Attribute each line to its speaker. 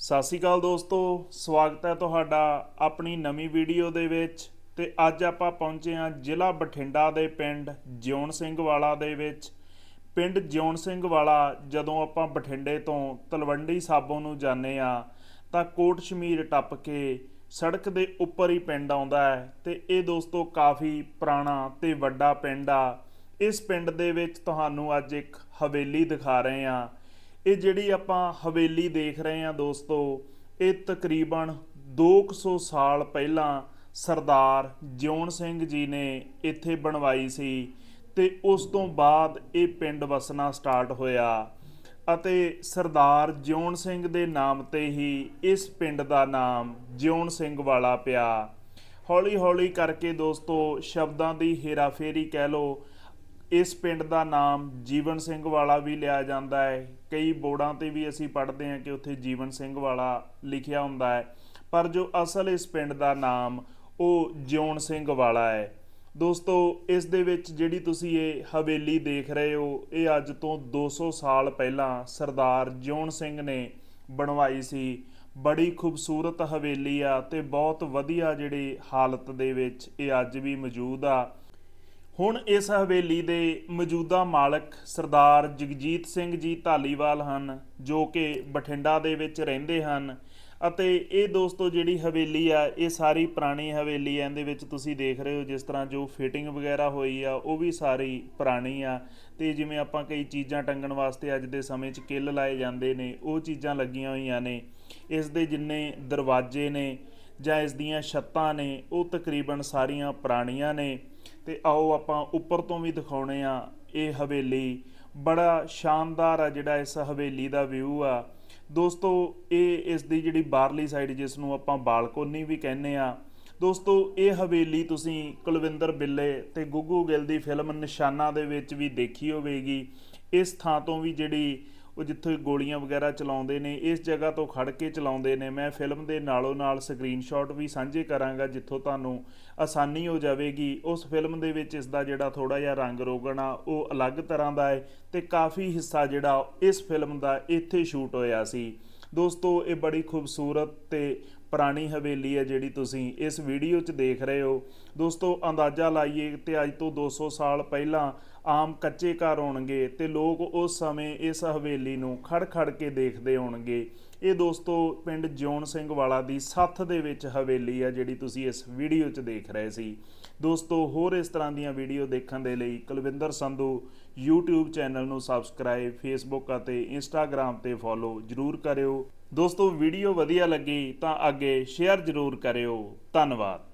Speaker 1: ਸਤਿ ਸ਼੍ਰੀ ਅਕਾਲ ਦੋਸਤੋ, ਸਵਾਗਤ ਹੈ ਤੁਹਾਡਾ ਆਪਣੀ ਨਵੀਂ ਵੀਡੀਓ ਦੇ ਵਿੱਚ ਤੇ ਅੱਜ ਆਪਾਂ ਪਹੁੰਚੇ ਹਾਂ ਜ਼ਿਲ੍ਹਾ ਬਠਿੰਡਾ ਦੇ ਪਿੰਡ ਜਿਉਣ ਸਿੰਘ ਵਾਲਾ ਦੇ ਵਿੱਚ। ਪਿੰਡ ਜਿਉਣ ਸਿੰਘ ਵਾਲਾ, ਜਦੋਂ ਆਪਾਂ ਬਠਿੰਡੇ ਤੋਂ ਤਲਵੰਡੀ ਸਾਬੋ ਨੂੰ ਜਾਂਦੇ ਆ ਤਾਂ ਕੋਟ ਸ਼ਮੀਰ ਟੱਪ ਕੇ ਸੜਕ ਦੇ ਉੱਪਰ ਹੀ ਪਿੰਡ ਆਉਂਦਾ ਹੈ ਤੇ ਇਹ ਦੋਸਤੋ ਕਾਫੀ ਪੁਰਾਣਾ ਤੇ ਵੱਡਾ ਪਿੰਡ ਆ। ਇਸ ਪਿੰਡ ਦੇ ਵਿੱਚ ਤੁਹਾਨੂੰ ਅੱਜ ਇੱਕ ਹਵੇਲੀ ਦਿਖਾ ਰਹੇ ਆ ਇਹ ਜਿਹੜੀ ਆਪਾਂ ਹਵੇਲੀ ਦੇਖ ਰਹੇ ਹਾਂ ਦੋਸਤੋ, ਇਹ ਤਕਰੀਬਨ 200 ਸਾਲ ਪਹਿਲਾਂ ਸਰਦਾਰ ਜਿਉਣ ਸਿੰਘ ਜੀ ਨੇ ਇੱਥੇ ਬਣਵਾਈ ਸੀ ਤੇ ਉਸ ਤੋਂ ਬਾਅਦ ਇਹ ਪਿੰਡ ਵਸਣਾ ਸਟਾਰਟ ਹੋਇਆ ਅਤੇ ਸਰਦਾਰ ਜਿਉਣ ਸਿੰਘ ਦੇ ਨਾਮ ਤੇ ਹੀ ਇਸ ਪਿੰਡ ਦਾ ਨਾਮ ਜਿਉਣ ਸਿੰਘ ਵਾਲਾ ਪਿਆ। ਹੌਲੀ ਹੌਲੀ ਕਰਕੇ ਦੋਸਤੋ, ਸ਼ਬਦਾਂ ਦੀ ਹੇਰਾਫੇਰੀ ਕਹਿ ਲੋ ਇਸ ਪਿੰਡ ਦਾ ਨਾਮ ਜੀਵਨ ਸਿੰਘ ਵਾਲਾ ਵੀ ਲਿਆ ਜਾਂਦਾ ਹੈ। ਕਈ ਬੋਰਡਾਂ ਤੇ ਵੀ ਅਸੀਂ ਪੜ੍ਹਦੇ ਹਾਂ ਕਿ ਉੱਥੇ ਜੀਵਨ ਸਿੰਘ ਵਾਲਾ ਲਿਖਿਆ ਹੁੰਦਾ ਹੈ। ਪਰ ਜੋ ਅਸਲ ਇਸ ਪਿੰਡ ਦਾ ਨਾਮ, ਉਹ ਜਿਉਣ ਸਿੰਘ ਵਾਲਾ ਹੈ। ਦੋਸਤੋ, ਇਸ ਦੇ ਵਿੱਚ ਜਿਹੜੀ ਤੁਸੀਂ ਇਹ ਹਵੇਲੀ ਦੇਖ ਰਹੇ ਹੋ, ਇਹ ਅੱਜ ਤੋਂ 200 ਸਾਲ ਪਹਿਲਾਂ ਸਰਦਾਰ ਜਿਉਣ ਸਿੰਘ ਨੇ ਬਣਵਾਈ ਸੀ। ਬੜੀ ਖੂਬਸੂਰਤ ਹਵੇਲੀ ਆ ਤੇ ਬਹੁਤ ਵਧੀਆ ਜਿਹੜੀ ਹਾਲਤ ਦੇ ਵਿੱਚ ਇਹ ਅੱਜ ਵੀ ਮੌਜੂਦ ਆ। ਹੁਣ ਇਸ ਹਵੇਲੀ ਦੇ ਮੌਜੂਦਾ ਮਾਲਕ ਸਰਦਾਰ ਜਗਜੀਤ ਸਿੰਘ ਜੀ ਢਾਲੀਵਾਲ ਹਨ, ਜੋ ਕਿ ਬਠਿੰਡਾ ਦੇ ਵਿੱਚ ਰਹਿੰਦੇ ਹਨ। ਅਤੇ ਇਹ ਦੋਸਤੋ, ਜਿਹੜੀ ਹਵੇਲੀ ਆ, ਇਹ ਸਾਰੀ ਪੁਰਾਣੀ ਹਵੇਲੀ ਆ। ਇਹਦੇ ਵਿੱਚ ਤੁਸੀਂ ਦੇਖ ਰਹੇ ਹੋ ਜਿਸ ਤਰ੍ਹਾਂ ਜੋ ਫਿਟਿੰਗ ਵਗੈਰਾ ਹੋਈ ਆ, ਉਹ ਵੀ ਸਾਰੀ ਪੁਰਾਣੀ ਆ। ਤੇ ਜਿਵੇਂ ਆਪਾਂ ਕਈ ਚੀਜ਼ਾਂ ਟੰਗਣ ਵਾਸਤੇ ਅੱਜ ਦੇ ਸਮੇਂ 'ਚ ਕਿੱਲ ਲਾਏ ਜਾਂਦੇ ਨੇ, ਉਹ ਚੀਜ਼ਾਂ ਲੱਗੀਆਂ ਹੋਈਆਂ ਨੇ। ਇਸ ਦੇ ਜਿੰਨੇ ਦਰਵਾਜ਼ੇ ਨੇ ਜਾਂ ਇਸ ਦੀਆਂ ਛੱਤਾਂ ਨੇ, ਉਹ ਤਕਰੀਬਨ ਸਾਰੀਆਂ ਪੁਰਾਣੀਆਂ ਨੇ। ਤੇ ਆਓ ਆਪਾਂ ਉੱਪਰ ਤੋਂ ਵੀ ਦਿਖਾਉਣੇ ਆ ਇਹ ਹਵੇਲੀ। ਬੜਾ ਸ਼ਾਨਦਾਰ ਆ ਜਿਹੜਾ ਇਸ ਹਵੇਲੀ ਦਾ ਵਿਊ ਆ। ਦੋਸਤੋ, ਇਹ ਇਸ ਦੀ ਜਿਹੜੀ ਬਾਹਰਲੀ ਸਾਈਡ ਜਿਸ ਨੂੰ ਆਪਾਂ ਬਾਲਕੋਨੀ ਵੀ ਕਹਿੰਦੇ ਆ। ਦੋਸਤੋ, ਇਹ ਹਵੇਲੀ ਤੁਸੀਂ ਕੁਲਵਿੰਦਰ ਬਿੱਲੇ ਤੇ ਗੁੱਗੂ ਗਿੱਲ ਦੀ ਫਿਲਮ ਨਿਸ਼ਾਨਾ ਦੇ ਵਿੱਚ ਵੀ ਦੇਖੀ ਹੋਵੇਗੀ। ਇਸ ਥਾਂ ਤੋਂ ਵੀ ਜਿਹੜੀ ਉਹ ਜਿੱਥੇ ਗੋਲੀਆਂ ਵਗੈਰਾ ਚਲਾਉਂਦੇ ਨੇ, ਇਸ ਜਗ੍ਹਾ ਤੋਂ ਖੜ ਕੇ ਚਲਾਉਂਦੇ ਨੇ। ਮੈਂ ਫਿਲਮ ਦੇ ਨਾਲੋਂ ਨਾਲ ਸਕਰੀਨਸ਼ਾਟ ਵੀ ਸਾਂਝੇ ਕਰਾਂਗਾ, ਜਿੱਥੋਂ ਤੁਹਾਨੂੰ ਆਸਾਨੀ ਹੋ ਜਾਵੇਗੀ। ਉਸ ਫਿਲਮ ਦੇ ਵਿੱਚ ਇਸ ਦਾ ਜਿਹੜਾ ਥੋੜਾ ਜਿਹਾ ਰੰਗ ਰੋਗਨ ਆ, ਉਹ ਅਲੱਗ ਤਰ੍ਹਾਂ ਦਾ ਹੈ ਤੇ ਕਾਫੀ ਹਿੱਸਾ ਜਿਹੜਾ ਇਸ ਫਿਲਮ ਦਾ ਇੱਥੇ ਸ਼ੂਟ ਹੋਇਆ ਸੀ। ਦੋਸਤੋ, ਇਹ ਬੜੀ ਖੂਬਸੂਰਤ ਤੇ ਪੁਰਾਣੀ ਹਵੇਲੀ ਹੈ ਜਿਹੜੀ ਤੁਸੀਂ ਇਸ ਵੀਡੀਓ 'ਚ ਦੇਖ ਰਹੇ ਹੋ। ਦੋਸਤੋ, ਅੰਦਾਜ਼ਾ ਲਾਈਏ ਤੇ ਅੱਜ ਤੋਂ 200 ਸਾਲ ਪਹਿਲਾਂ ਆਮ ਕੱਚੇ ਘਰ ਹੋਣਗੇ ਤੇ ਲੋਕ ਉਸ ਸਮੇਂ ਇਸ ਹਵੇਲੀ ਨੂੰ ਖੜ-ਖੜ ਕੇ ਦੇਖਦੇ ਹੋਣਗੇ। ਇਹ ਦੋਸਤੋ, ਪਿੰਡ ਜਿਉਣ ਸਿੰਘ ਵਾਲਾ ਦੀ ਸੱਥ ਦੇ ਵਿੱਚ ਹਵੇਲੀ ਹੈ ਜਿਹੜੀ ਤੁਸੀਂ ਇਸ ਵੀਡੀਓ 'ਚ ਦੇਖ ਰਹੇ ਸੀ। ਦੋਸਤੋ, ਹੋਰ ਇਸ ਤਰ੍ਹਾਂ ਦੀਆਂ ਵੀਡੀਓ ਦੇਖਣ ਦੇ ਲਈ ਕੁਲਵਿੰਦਰ ਸੰਧੂ YouTube ਚੈਨਲ ਨੂੰ ਸਬਸਕ੍ਰਾਈਬ Facebook ਅਤੇ Instagram ਤੇ ਫੋਲੋ ਜਰੂਰ ਕਰਿਓ। ਦੋਸਤੋ ਵੀਡੀਓ ਵਧੀਆ ਲੱਗੀ ਤਾਂ ਅੱਗੇ ਸ਼ੇਅਰ ਜਰੂਰ ਕਰਿਓ। ਧੰਨਵਾਦ।